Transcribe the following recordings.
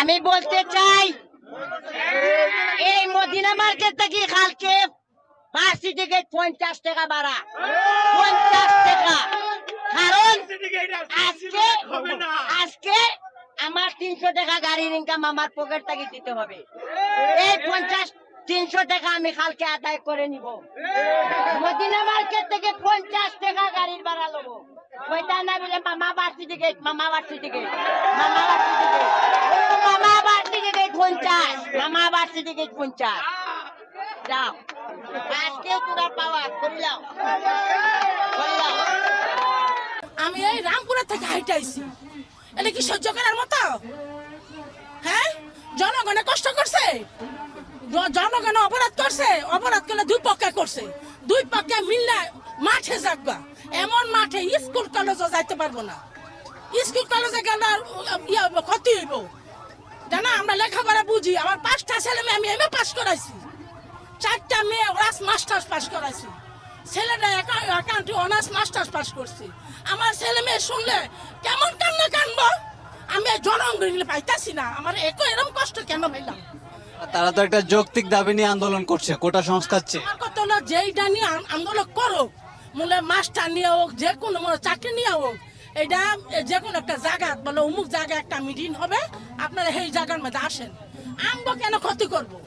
আমি বলতে চাই, এই মদিনা মার্কেট থেকে কালকে বাসি থেকে পঞ্চাশ টাকা বাড়া পঞ্চাশ টাকা। কারণ আজকে আজকে আমার তিনশো টাকা গাড়ির ইনকাম আমার পকেট থেকে দিতে হবে। এই পঞ্চাশ তিনশো টাকা আমি কালকে আদায় করে নিব। মদিনা মার্কেট থেকে পঞ্চাশ টাকা গাড়ির ভাড়া ওইটা না বলে পঞ্চাশ পঞ্চাশ। যাও। পাওয়া আমি এই রামপুরা থেকে হাইটে আইছি। এটা কি সহ্য করার মতো? হ্যাঁ? জনগণে কষ্ট করছে? জনগণে অপরাধ করছে অপরাধ করলে দুই পক্ষে করছে। দুই পক্ষে মিললে মাঠে যাকবা এমন মাঠে স্কুল, কলেজও যাইতে পারব না। স্কুল, কলেজে গেলে ক্ষতি হইব। জানা, আমরা লেখাপড়া বুঝি। আমার পাঁচটা ছেলে মেয়ে, আমি এমএ পাস করাইছি। চারটা মেয়ে ওরাস মাস্টার্স পাস করাইছি। ছেলেটা অ্যাকাউন্টে অনার্স, মাস্টার্স পাস করছে। আমার ছেলে মেয়ে শুনলে কেমন কান্না কানবো? আমি জনগণ পাইতাছি না। আমার একো এরকম কষ্ট কেন পাইলাম? তারা তো একটা যৌক্তিক দাবি নিয়ে আন্দোলন করছে, কোটা সংস্কার চেয়ে। আমার যেইটা নিয়ে আন- আন্দোলন করো মূলে মাস্টার নিয়ে হোক, যে কোনো মনে চাকরি নিয়ে হোক, এটা যে কোনো একটা জায়গা বলে অমুক জায়গায় একটা মিটিং হবে, আপনারা সেই জায়গার মধ্যে আসেন। আমগো কেন ক্ষতি করব?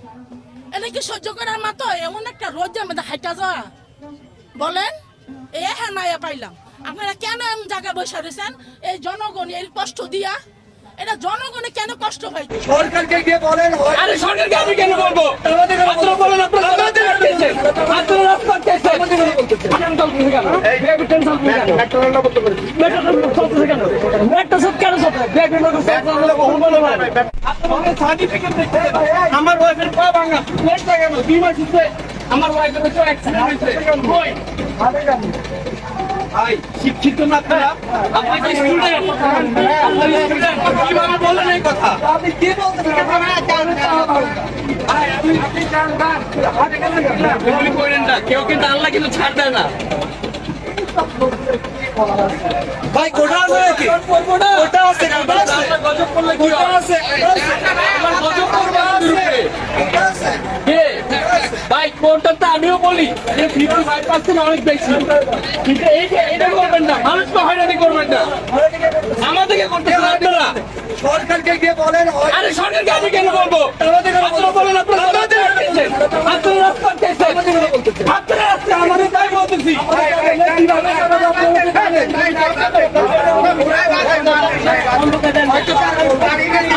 এটা কি সহ্য করার মতো? এমন একটা রোদের মধ্যে হাইটা যাওয়া। বলেন, এ হ্যাঁ না, এ পাইলাম। আপনারা কেন এমন জায়গায় বসে রয়েছেন? এই জনগণ এই কষ্ট দিয়া এটা জনগণে কেন কষ্ট পাই সরকারকে গিয়ে বলেন আরে সরকারকে আমি কেন বলব? আপনারা বলেন আপনারা আমার ওয়াইফের পা ভাঙা। আমার ওয়াইফের অ্যাক্সিডেন্ট হয়েছে ভাই শিক্ষিত না আপনারা আপনাকে স্টুডেন্ট আপনার স্টুডেন্ট কীভাবে বলেন এই কথা। আপনি কি বলতে কেউ কিন্তু আল্লাহ কিন্তু ছাড় দেয় না। ভাই কোটা আছে নাকি? কোটা আছে আপনার গজব করলে কি কোটা হবে? আছে আমার গজব করবে আমাদের উপরে। কোটা আছে কে? ভাই কোনটা তো আমিও বলি যে ফিফটি ফাইভ পার্সেন্ট অনেক বেশি। কিন্তু এইটা এটা করবেন না মানুষকে হয়রানি করবেন না। আমাদেরকে করতেছেন আপনারা। সরকারকে গিয়ে বলেন আরে সরকারকে আমি কেন বলব? আপনারা বলেন আপনারা আপনারা রাজনীতি আপনারা রাজনীতি আমাদের তাই বলতেছি। আমার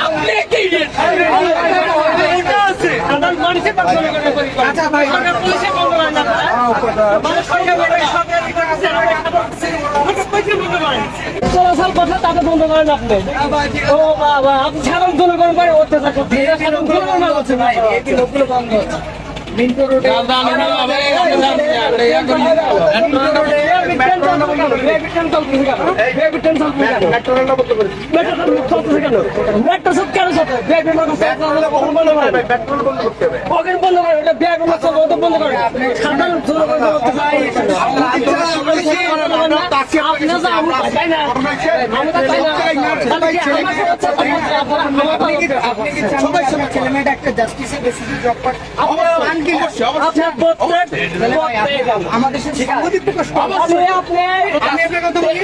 আপনি। কি বন্ধ করেন না মানুষ। চলাচল কথা তাকে বন্ধ করেন আপনি ও বাবা আপনি সাধারণ জনগণ করে অত্যাচার করছেন সাধারণ জনগণ করছে ভাই লোকগুলো বন্ধ মিন্টু রোডে বন্ধ বেসিসে জব করে আমাদের সাথে। আমি আপনার কথা বলি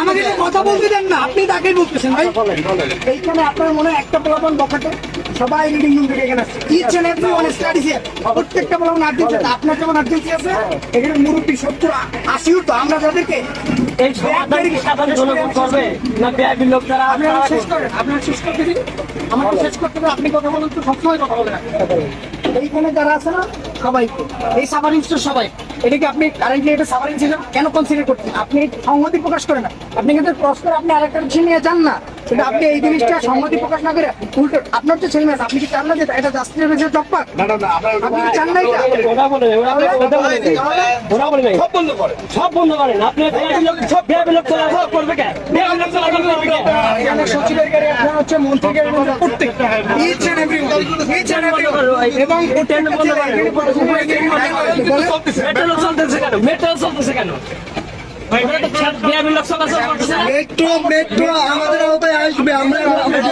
আমাকে কথা বলতে দেন না আপনি তাকে বলতেছেন ভাই। এইখানে আপনার মনে একটা পোলাপন বখাটে সবাই রিডিং রুম থেকে এখানে স্টাডিজ প্রত্যেকটা পোলাপন আর্জেন্সি আছে আপনার যেমন আর্জেন্সি আছে এখানে মুরব্বী সত্তর আশিও তো আমরা যাদেরকে আপনারা শেষ করেন আপনারা শেষ করতে দিন আমাকে শেষ করতে আপনি কথা বলুন তো সবসময় কথা বলেন। এইখানে যারা আছে না সবাই এই সাফারিং সবাই। এটা কি আপনি কারেন্টলি এটা সাভারিং ছিল? কেন কনসিডার করছেন? আপনি সংহতি প্রকাশ করেন না। আপনি কিন্তু ক্রস করে আপনি আরেকটা বিষয় নিয়ে যান না। কিন্তু আপনি এই জিনিসটা সংহতি প্রকাশ না করে উল্টো আপনার তো ছেলে আপনি কি চান না যে এটা জাস্টিসের বেশি টপ্পাক আপনি কি চান না এটা? ওরা বলে ওরা বলে- ওরা বলে নাই। ওরা বলে নাই। সব বন্ধ করেন। আপনি সব বিয়াবিলোক চলাচল করবে কেন বিয়াবিলোক চলাচল করবে সচিবের গাড়ি আপনার হচ্ছে মন্ত্রী গাড়ি প্রত্যেকটা each and everyone each and everyone metro চলতেছে কেন? মেট্রো চলতেছে কেন? মেট্রো মেট্রো আমাদের আওতায় আসবে আমরা আমাদের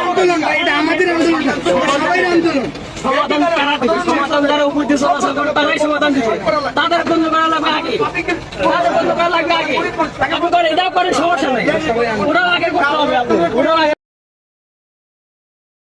আন্দোলন এটা আমাদের আন্দোলন। সবাই আন্দোলন। সমাধান কারা দিবে? সমাধান যারা উপর চলাচল করে তারাই সমাধান দিবে। তাদের বন্ধ করা লাগবে আগে। তাদের বন্ধ করা লাগবে আগে। আপনি করেন এটাও করেন সমস্যা নেই। ওরাও